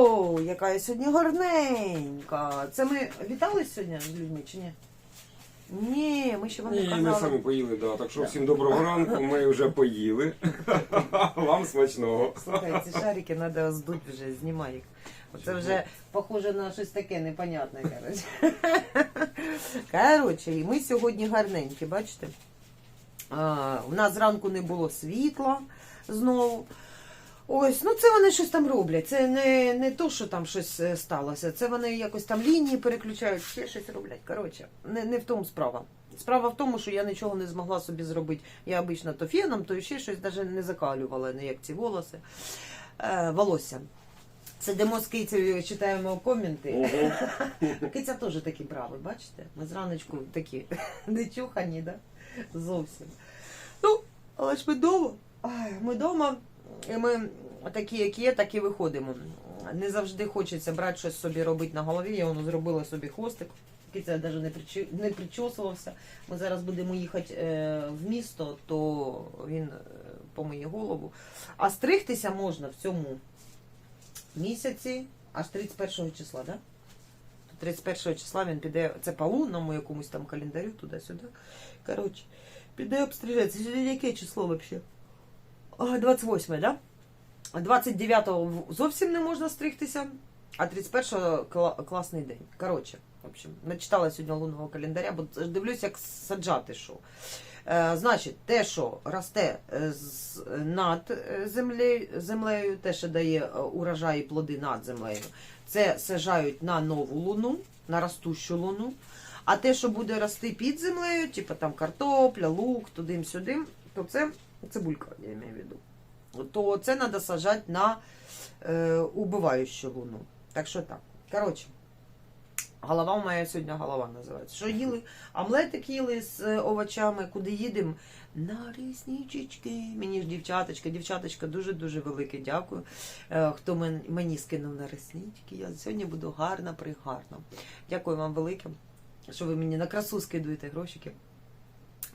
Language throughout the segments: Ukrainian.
О, яка я сьогодні гарненька. Це ми вітались сьогодні з людьми чи ні? Ні, ми ще вам не Ні, казали. ми самі поїли, да. Так що всім доброго ранку, ми вже поїли. Вам смачного. Слухай, ці шарики треба здуть вже, знімай їх. Чого? вже похоже на щось таке непонятне, коротше. Коротше, і ми сьогодні гарненькі, бачите? А, у нас зранку не було світла знову. Ось, ну це вони щось там роблять. Це не, не то, що там щось е, сталося. Це вони якось там лінії переключають, ще щось роблять. Коротше, не, не в тому справа. Справа в тому, що я нічого не змогла собі зробити. Я обично то феном, то ще щось навіть не закалювала ніяк ці волоси. Е, волосся. Сидимо з кицею, читаємо коменти. Киця теж такі брави, бачите? Ми зраночку такі не чухані, да? Зовсім. Ну, але ж ми вдома. Ми вдома, ми такі, як є, так і виходимо. Не завжди хочеться брати щось собі робити на голові. Я воно зробила собі хвостик. Киця навіть не, причу... не причосувався. Ми зараз будемо їхати е, в місто, то він е, помиє голову. А стригтися можна в цьому місяці аж 31 числа, да? 31 числа він піде, це по лунному якомусь там календарю, туди-сюди. Коротше, піде. Сьогодні яке число взагалі? А, 28, да? 29-го зовсім не можна стригтися, а 31-го класний день. Коротше, в общем, начитала сьогодні лунного календаря, бо дивлюсь, як саджати що. Е, значить, те, що росте е, над е, землею, те, що дає урожай і плоди над землею, це сажають на нову луну, на ростущу луну. А те, що буде рости під землею, типу там картопля, лук, туди-сюди, то це цибулька, я маю в виду. То це треба сажати на е, убиваючу луну. Так що так. Коротше, голова у мене сьогодні голова називається. Що їли? Омлетик їли з е, овочами, куди їдемо? На рісничечки. Мені ж дівчаточка, дівчаточка, дуже-дуже велике дякую. Е, хто мен- мені скинув на реснички. Я сьогодні буду гарна, пригарна. Дякую вам велике, що ви мені на красу скидуєте грошики.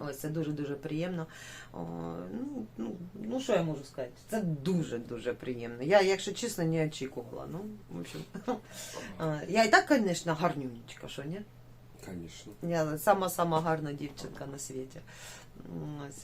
Ось це дуже-дуже приємно. О, ну, ну, ну, що я можу сказати? Це дуже-дуже приємно. Я, якщо чесно, не очікувала. Ну, в общем, я і так, звісно, гарнюнечка, що ні? Звісно. Я сама-сама гарна дівчинка на світі.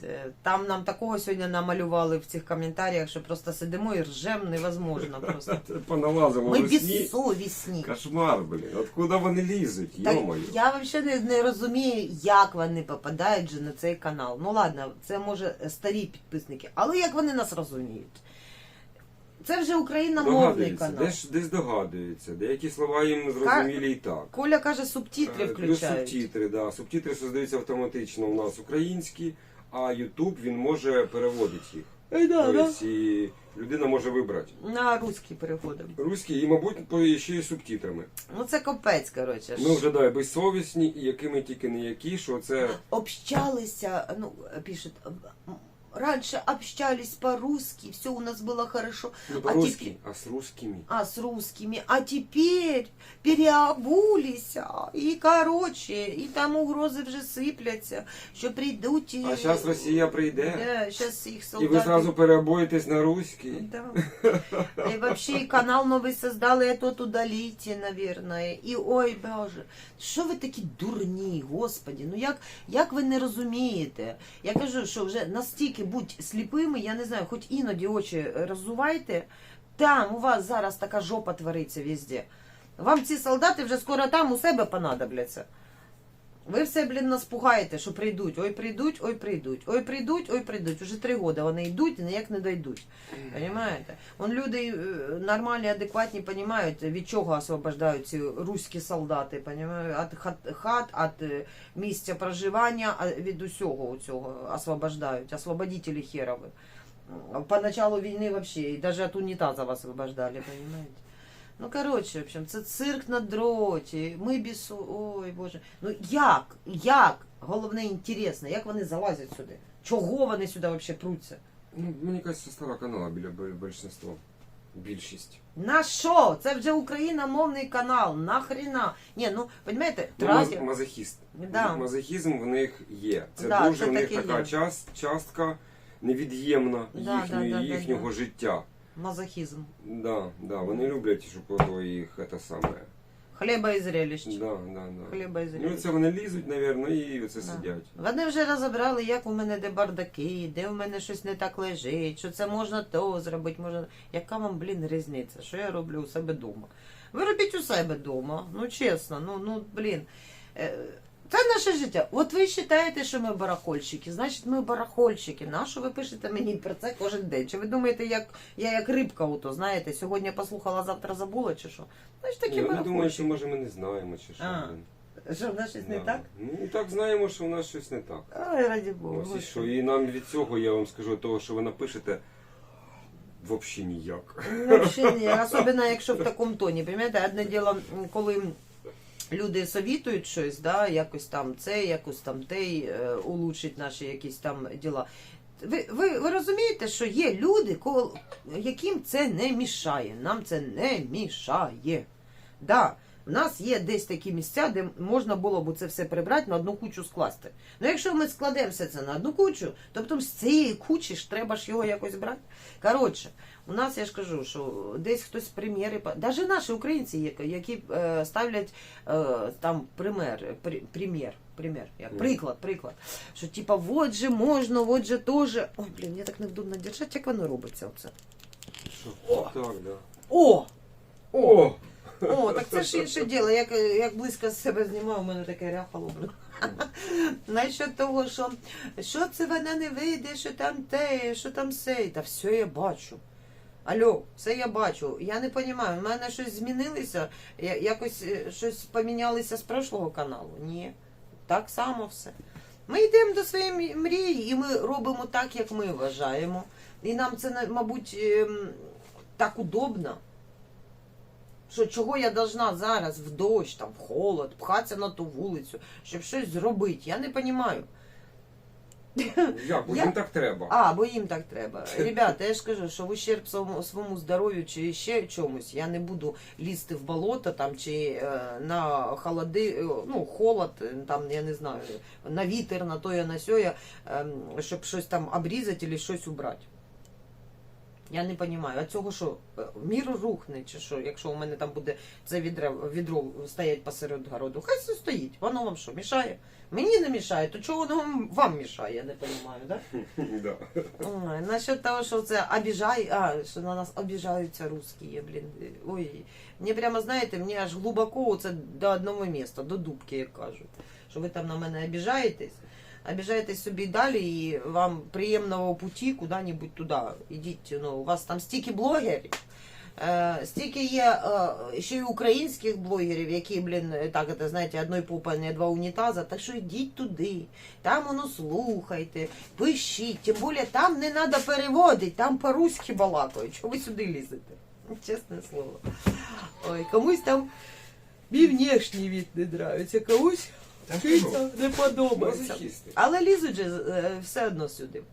Е, Там нам такого сьогодні намалювали в цих коментарях, що просто сидимо і ржем невозможно просто. Поналазимо Ми безсовісні. Кошмар, блін. Откуда вони лізуть? Так, Йомаю. я взагалі не, не розумію, як вони попадають же на цей канал. Ну ладно, це може старі підписники, але як вони нас розуміють? Це вже україномовний Догадуються, канал. десь, десь догадуються. Деякі слова їм зрозумілі і так. Коля каже, субтитри Е, Плюс включають. субтитри, да. Субтитри создаються автоматично у нас українські, а YouTube він може переводити їх. Ей, да, да. Тобто і людина може вибрати На русський переходимо. русський і, мабуть, по ще й субтитрами. Ну це капець, коротше. Ми вже да, безсовісні, і якими тільки не які, що це общалися, ну, пишет, раньше общались по-русски, все у нас было хорошо. не А по-русски, теперь- а з русскими. А с русскими, а теперь переобулись, а, и короче, и там угрози вже сипляться, що прийдуть і... А зараз Росія прийде, Да, щас їх і солдати... ви зразу переобоїтесь на руський. Да. И вообще и канал новый создали, этот удалите, наверное. І ой, боже, що ви такі дурні, господі, ну як, як ви не розумієте? Я кажу, що вже настільки будь сліпими, я не знаю, хоч іноді очі роззувайте, там у вас зараз така жопа твориться везде. Вам ці солдати вже скоро там у себе понадобляться. Ви все, блін, нас пугаєте, що прийдуть, ой, прийдуть, ой, прийдуть, ой, прийдуть, ой, прийдуть. Уже три роки вони йдуть і ніяк не дойдуть. Понимаєте? Вон люди е, нормальні, адекватні розуміють, від чого освобождають ці руські солдати? От хат, хат, від е, місця проживання, від усього цього освобождають, освободителі херові. По началу війни вообще, і навіть від унітаза освобождали, понимаете? Ну, коротше, в общем, це цирк на дроті. Ми бісу. Ой, Боже. Ну як? Як? Головне інтересно, як вони залазять сюди? Чого вони сюди взагалі пруться? Ну, мені кажеться, стара канала біля більшинства. Більшість. На що? Це вже україномовний канал. Нахрена? Ні, ну, розумієте, Ну, мазохіст. Да. Мазохізм в них є. Це Да, дуже це в них така є. част, частка невід'ємна Да, їхньої, да, да, да, їхнього да. життя. Мазохізм. Да, да, вони люблять, щоб ото їх це саме. Хліба і зрелищ. Да, да, да. Хліба і Ну зрелищ. це вони лізуть, мабуть, і оце Да. сидять. Вони вже розібрали, як у мене де бардаки, де в мене щось не так лежить, що це можна то зробити, можна. Яка вам, блін, різниця? Що я роблю у себе вдома? Ви робіть у себе вдома. Ну чесно, ну, ну блін. Е, Це наше життя. От ви вважаєте, що ми барахольщики, значить ми барахольщики. Нащо ви пишете мені про це кожен день? Чи ви думаєте, як я як рибка ото, знаєте, сьогодні послухала, завтра забула, чи що? Значить такі Ні, вони думають, барахольщики. що може ми не знаємо, чи що. А. Що в нас щось не так? Ну так знаємо, що у нас щось не так. Ай, раді Богу. Ось і що. І нам від цього, я вам скажу, того, що ви напишете, взагалі ніяк. Вообще ні, особливо якщо в такому тоні. Понимаєте, одне діло, коли люди совітують щось, да, якось там це, якось там те, е, улучшить наші якісь там діла. Ви, ви, ви розумієте, що є люди, кол- яким це не мішає. Нам це не мішає. Да, в нас є десь такі місця, де можна було б це все прибрати на одну кучу скласти. Ну якщо ми складемо все це на одну кучу, то потім з цієї кучі ж треба ж його якось брати. Коротше, у нас я ж кажу, що десь хтось приміри, навіть наші українці які е, ставлять е, там пример, при, примір, примір, як приклад, приклад. Що типа, вот же можна, вот же тоже. Ой, блін, я так невдобно держать, як воно робиться оце. О! Так, да. О! О! О, так це ж інше діло. Як, як близько з себе знімаю, у мене таке ряхало. Насчет того, що, що це вона не вийде, що там те, що там все. Та все я бачу. Алло, все я бачу. Я не розумію, в мене щось змінилося, якось е, щось помінялося з прошлого каналу. Ні. Так само все. Ми йдемо до своєї мрії, і ми робимо так, як ми вважаємо. І нам це, мабуть, ем, так удобно. Що чого я должна зараз в дощ, там, в холод, пхатися на ту вулицю, щоб щось зробити? Я не розумію. Як? Бо Я- їм так треба. А, бо їм так треба. Ребята, я ж кажу, що в ущерб своєму, своєму здоров'ю чи ще чомусь, я не буду лізти в болото там чи е, на холоди, е, ну, холод, е, там, я не знаю, на вітер, на то, я на сьоє, ем, щоб щось там обрізати або щось убрати. Я не розумію, а цього що, е, мір рухне, чи що, якщо у мене там буде це відро, відро стоять посеред городу, хай це стоїть, воно вам що, мішає? Мені не мішає, то чого воно вам- вам мішає, я не розумію, да? Да. Ой, насчет того, що це обіжай, а, що на нас обіжаються русські, блін. Ой, мені прямо, знаєте, мені аж глибоко це до одного міста, до дубки, як кажуть. Що ви там на мене обіжаєтесь, обіжаєтесь собі далі і вам приємного путі куди-небудь туди. Ідіть, ну, у вас там стільки блогерів. Е, стільки є е, ще й українських блогерів, які, блін, так, це, знаєте, одної попи, не два унітаза. Так що йдіть туди, там воно слухайте, пишіть. Тим більше там не треба переводити, там по-руськи балакають. Чого ви сюди лізете? Чесне слово. Ой, комусь там мій внешній від не нравиться, комусь Що? не подобається. Але лізуть же е, все одно сюди.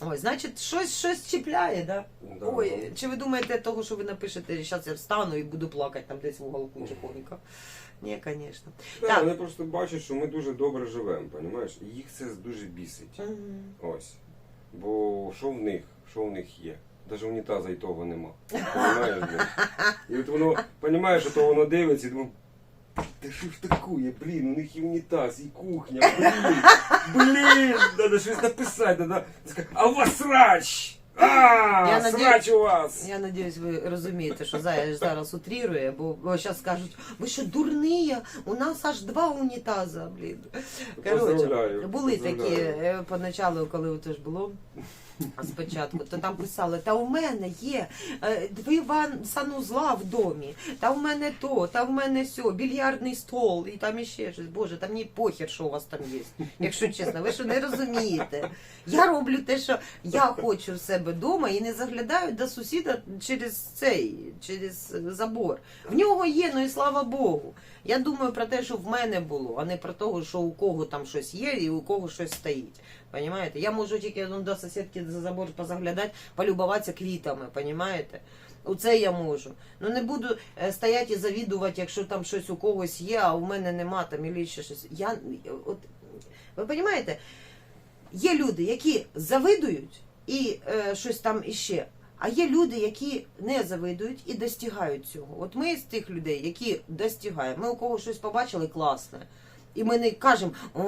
Ой, значить, щось, щось чіпляє, да? Да. Ой, чи ви думаєте того, що ви напишете, зараз я встану і буду плакати там десь в уголку тихонько? Ні, звісно. Да, Так. Вони просто бачать, що ми дуже добре живемо, розумієш? І їх це дуже бісить. Ось. Бо що в них? Що в них є? Навіть унітаза і того нема. Понимаєш, блін? І от воно, розумієш, що то воно дивиться і думає, та що ж такое, блін, у них і унітаз, і кухня, блін, блін, треба щось написати, треба а у вас срач! А, срач у вас! Я надіюсь, ви розумієте, що Зая зараз утрірує, бо, зараз скажуть, ви що дурні, у нас аж два унітаза, блін. Коротше, Поздравляю, були такі е, поначалу, коли це ж було. Спочатку, то там писали, та у мене є е, дві ван санузла в домі, та в мене то, та в мене сьо, більярдний стол, і там іще щось. Боже, там мені похер, що у вас там є. Якщо чесно, ви що не розумієте. Я роблю те, що я хочу в себе вдома і не заглядаю до сусіда через цей, через забор. В нього є, ну і слава Богу. Я думаю про те, що в мене було, а не про те, що у кого там щось є і у кого щось стоїть. Понимаєте? Я можу тільки ну, до сусідки за забор позаглядати, полюбуватися квітами, понимаєте? Оце я можу. Ну не буду е, стояти і завідувати, якщо там щось у когось є, а у мене нема там і ще щось. Я, от, ви розумієте? Є люди, які завидують і е, щось там іще. А є люди, які не завидують і достигають цього. От ми з тих людей, які достигаємо, ми у кого щось побачили класне. І ми не кажемо, о,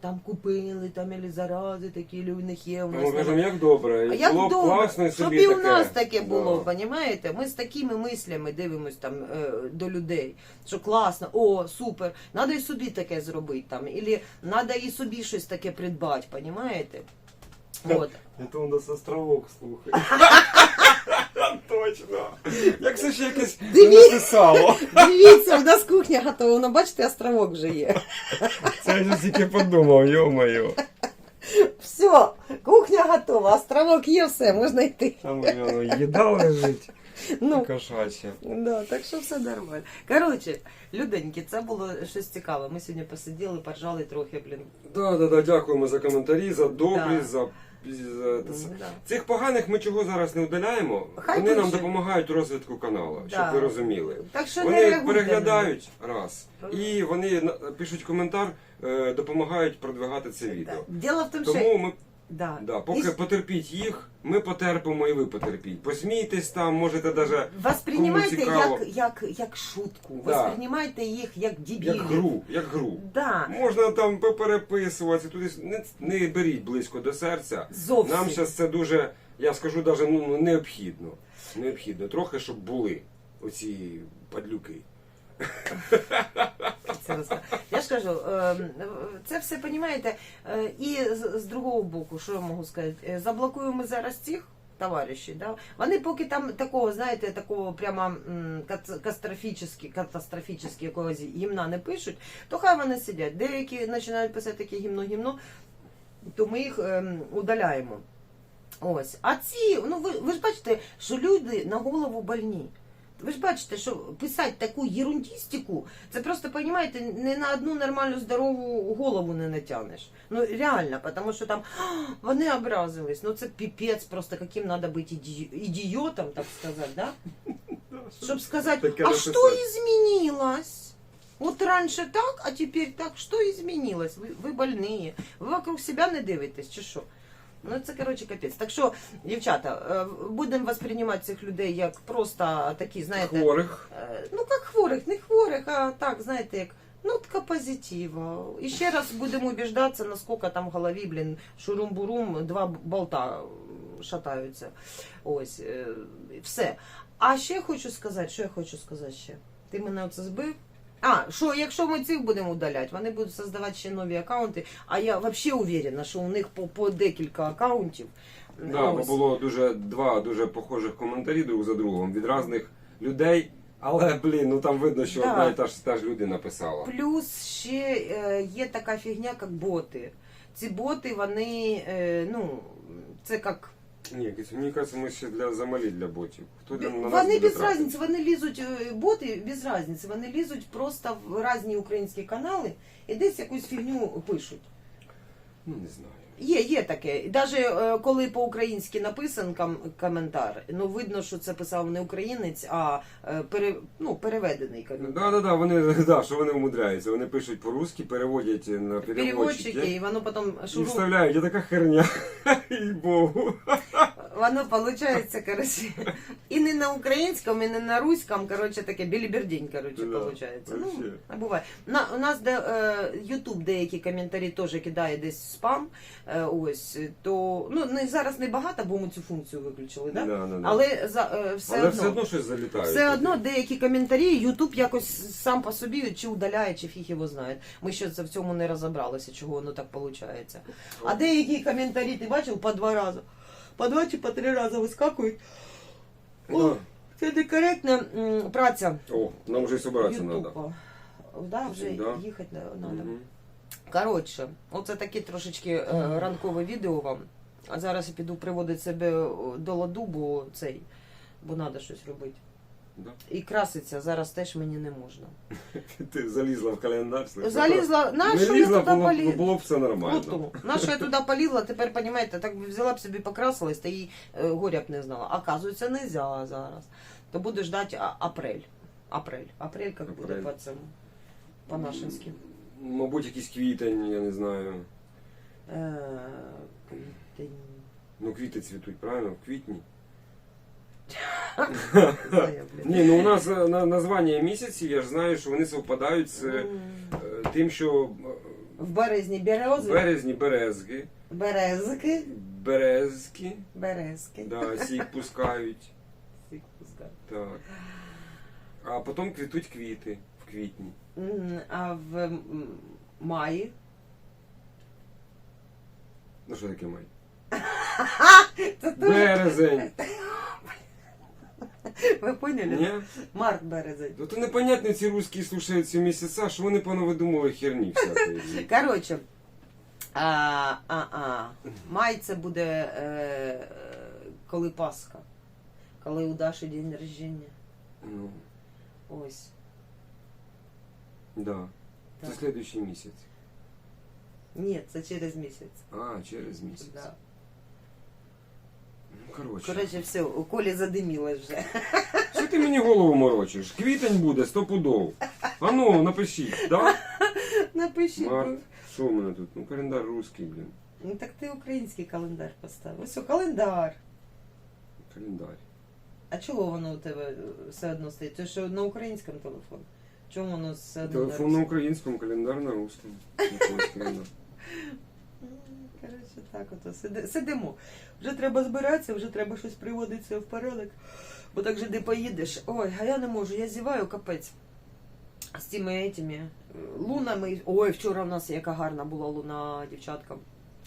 там купили, там і зарази такі у них є. У А нас Ми кажемо, як добре, А як було б добре, класно щоб собі і у таке. нас таке було, Да. понімаєте? Ми з такими мислями дивимось там е, до людей, що класно, о, супер, треба і собі таке зробити там, або треба і собі щось таке придбати, понімаєте? От. Это у нас островок, слухай. Точно. Як це ще якесь Диві- написало. Дивіться, у нас кухня готова, ну бачите, островок вже є. Це я ж тільки подумав, йо-моє. Все, кухня готова, островок є, все, можна йти. Там воно їда лежить. Ну, Кошаче. Да, так що все нормально. Коротше, люденьки, це було щось цікаве. Ми сьогодні посиділи, поржали трохи, блін. Да, да, да, дякуємо за коментарі, за добрість, Да. за. Цих поганих ми чого зараз не удаляємо. Хай Вони нам допомагають у розвитку каналу, Да. щоб ви розуміли. Так що не Вони реагуйте на переглядають раз. І вони на- пишуть коментар, е, допомагають продвигати це відео. Дело в тому, що Тому ми да. да, поки І потерпіть їх, ми потерпимо і ви потерпіть. Посмійтесь там, можете даже восприймайте кому цікаво. як, як, як шутку, Да. восприймайте їх як дебілів. як гру, як гру. Да. Можна там попереписуватися, туди не, не беріть близько до серця. Зовсім. Нам зараз це дуже, я скажу, даже ну, необхідно. Необхідно. Трохи, щоб були оці падлюки. Я ж кажу, е, це все розумієте, і з, другого боку, що я можу сказати, Е, заблокуємо зараз цих товаришів, да? вони поки там такого, знаєте, такого прямо м, кат- катастрофічно, катастрофічно якогось гімна не пишуть, то хай вони сидять. Деякі починають писати таке гімно-гімно, то ми їх ем, удаляємо. Ось. А ці, ну ви, ви ж бачите, що люди на голову больні. Ви ж бачите, що писати таку єрундістику, це просто, розумієте, не на одну нормальну здорову голову не натягнеш. Ну реально, тому що там «А, вони образились. Ну це піпець, просто яким треба бути іді- ідіотом, так сказати, да? Щоб сказати, Таке а написати. що изменилось? Вот раньше так, а теперь так. Что изменилось? Вы, вы больные. Ви вокруг себя не дивитесь, чи що? Ну це коротше капець. Так що, дівчата, е, будемо восприймати цих людей як просто такі, знаєте, Хворих. е, ну як хворих, не хворих, а так, знаєте, як нотка позитива. І ще раз будемо убіждатися, наскільки там в голові, блін, шурум-бурум, два болта шатаються. Ось, е, все. А ще хочу сказати, що я хочу сказати ще. Ти мене оце збив. А, що якщо ми цих будемо удаляти, вони будуть создавати ще нові аккаунти, а я взагалі уверена, що у них по, по декілька аккаунтів. Да, бо Ось. було дуже два дуже похожих коментарі друг за другом від різних людей. Але, блін, ну там видно, що Да. одна і та ж, та ж людина писала. Плюс ще е, є така фігня, як боти. Ці боти, вони, е, ну, це як. Ні, мені кажется, ми ще для замалі для ботів. Хто для на нас Вони буде без тратити? різниці, вони лізуть, е, боти без різниці, вони лізуть просто в різні українські канали і десь якусь фігню пишуть. Ну, не знаю. Є, є таке. Навіть коли по-українськи написан ком- коментар, ну видно, що це писав не українець, а е, пере, ну, переведений коментар. Да, да, да, вони, да, що вони умудряються. Вони пишуть по-русски, переводять на Переводчики, переводчики. і воно потім І шуру. вставляють, я така херня. І Богу. Воно виходить, коротше, і не на українському, і не на руському, коротше, таке білібердінь, коротше, виходить. Ну, буває. На, у нас де, е, YouTube деякі коментарі теж кидає десь в спам, е, ось, то, ну, не, зараз не багато, бо ми цю функцію виключили, да? Да, да, да. але за, е, все Але одно. все одно щось залітає. Все одно деякі коментарі YouTube якось сам по собі чи удаляє, чи фіг його знає. Ми ще в цьому не розібралися, чого воно так виходить. А деякі коментарі ти бачив по два рази. По два чи по три рази вискакують. О, Да. це некоректна м, праця. О, нам вже собиратися треба. Ютуба. Да, вже Да. їхати треба. Мгм. Коротше, оце таке трошечки е, ранкове відео вам. А зараз я піду приводити себе о, до ладу, бо цей, бо треба щось робити. Да. І краситься зараз теж мені не можна. Ти залізла в календар. слухай. Залізла, на Не що я лізла, туди було, полізла? було б все нормально. На що я туди полізла, тепер, розумієте, так би взяла б собі покрасилась, та їй е, горя б не знала. Оказується, не можна зараз. То буду ждати а, апрель. Апрель. Апрель, як буде Апрель. по цьому. По-нашенськи. Мабуть, якийсь квітень, я не знаю. Е, квітень. Ну, квіти цвітуть, правильно? В квітні. Ні, ну у нас е, на названня місяців, я ж знаю, що вони совпадають з е, тим, що В березні е, в берези, березні березки, березки, березки, березки. да, сік пускають. Всіх пускаю. Так. А потім квітуть квіти в квітні. А в м, маї Ну що таке май? Це дуже- Березень. Ви поняли? Ні? Март березень. Ну то непонятно ці русські слушають ці місяця, що вони понавидумали херні всякої. Коротше, а, а, а. май це буде е, коли Пасха, коли у Даші день народження. Ну, Ось. да. Це Так. слідуючий місяць. Ні, це через місяць. А, через місяць. Да. Коротше. Коротше, все, у Колі задимілось вже. Що ти мені голову морочиш? Квітень буде стопудов. А ну, напишіть, да? Напишіть. Март. Що в мене тут? Ну, календар русський, блін. Ну так ти український календар поставив. Ось о, календар. Календар. А чого воно у тебе е, все одно стоїть? Це що на українському телефоні? Чому воно все одно Телефон на русскому? українському, календар на русскому. М, Коротше, так ото сиди- сидимо. Вже треба збиратися, вже треба щось приводити в порядок. Бо так же де поїдеш. Ой, а я не можу, я зіваю капець. З цими этими е, лунами. Ой, вчора в нас яка гарна була луна, дівчатка.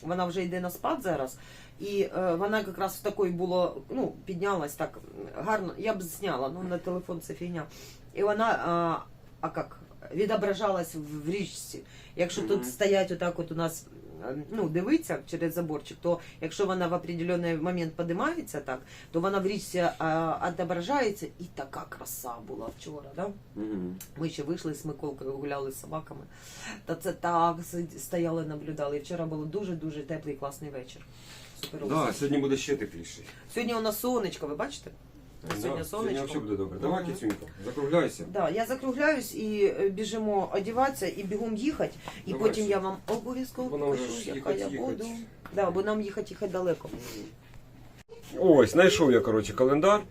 Вона вже йде на спад зараз. І е, вона якраз в такої було, ну, піднялась так гарно. Я б зняла, ну на телефон це фігня. І вона, а, а як, відображалась в, річці. Якщо тут стоять отак от у нас, ну, дивиться через заборчик, то якщо вона в определенний момент подимається так, то вона в річці відображається і така краса була вчора. Да? Мгм. Ми ще вийшли з Миколкою, гуляли з собаками. Та це так стояли, наблюдали. І вчора було дуже-дуже теплий класний вечір. Супер. Да, сьогодні буде ще тепліше. Сьогодні у нас сонечко, ви бачите? Да, Сьогодні сонечко. взагалі буде добре. Давай, Мгм. кицюнько, закругляйся. Да, я закругляюсь і е, біжимо одягатися і бігом їхати. І Давай, потім все. я вам обов'язково вже покажу, ж яка їхать, я їхать. буду. Да, бо нам їхати їхати далеко. Ось, знайшов я, коротше, календар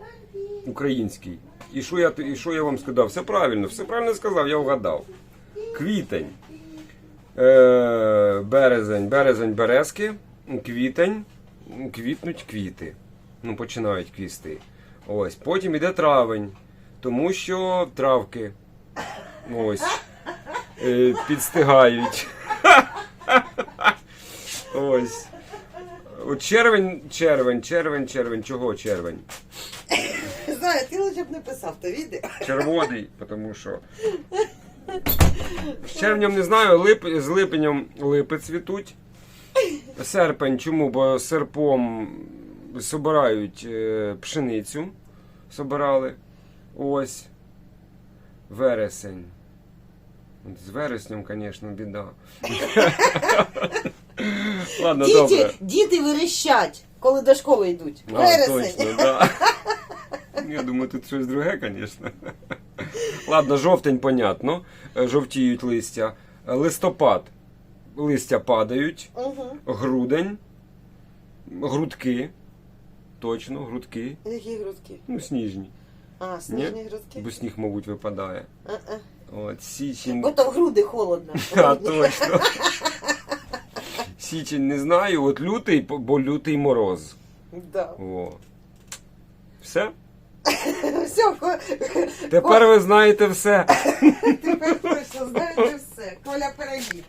український. І що я, і що я вам сказав? Все правильно, все правильно сказав, я вгадав. Квітень. Е, березень, березень, березки, квітень, квітнуть квіти. Ну, починають квісти. Ось. Потім іде травень, тому що травки ось, е, підстигають. Ось. От червень, червень, червень, червень. Чого червень? Знаю, ти лише б не писав, то відео. Червоний, тому що. З червнем не знаю, лип, з липенем липи цвітуть. Серпень, чому? Бо серпом собирають е, пшеницю. Собирали. Ось. Вересень. З вереснем, звісно, біда. Ладно, добре. Діти, діти верещать, коли до школи йдуть. А, Вересень. точно, да. Я думаю, тут щось друге, звісно. Ладно, жовтень, понятно. Е, Жовтіють листя. Е, Листопад. Листя падають. Угу. Грудень. Грудки. Точно, грудки. Які грудки? Ну, сніжні. А, сніжні грудки? Бо сніг, мабуть, випадає. А-а. От, січень. Бо в груди холодно. А, точно. Січень не знаю, от лютий, бо лютий мороз. Да. О. Все? Все, Ко- Тепер ви знаєте все. тепер точно знаєте все. Коля перевів.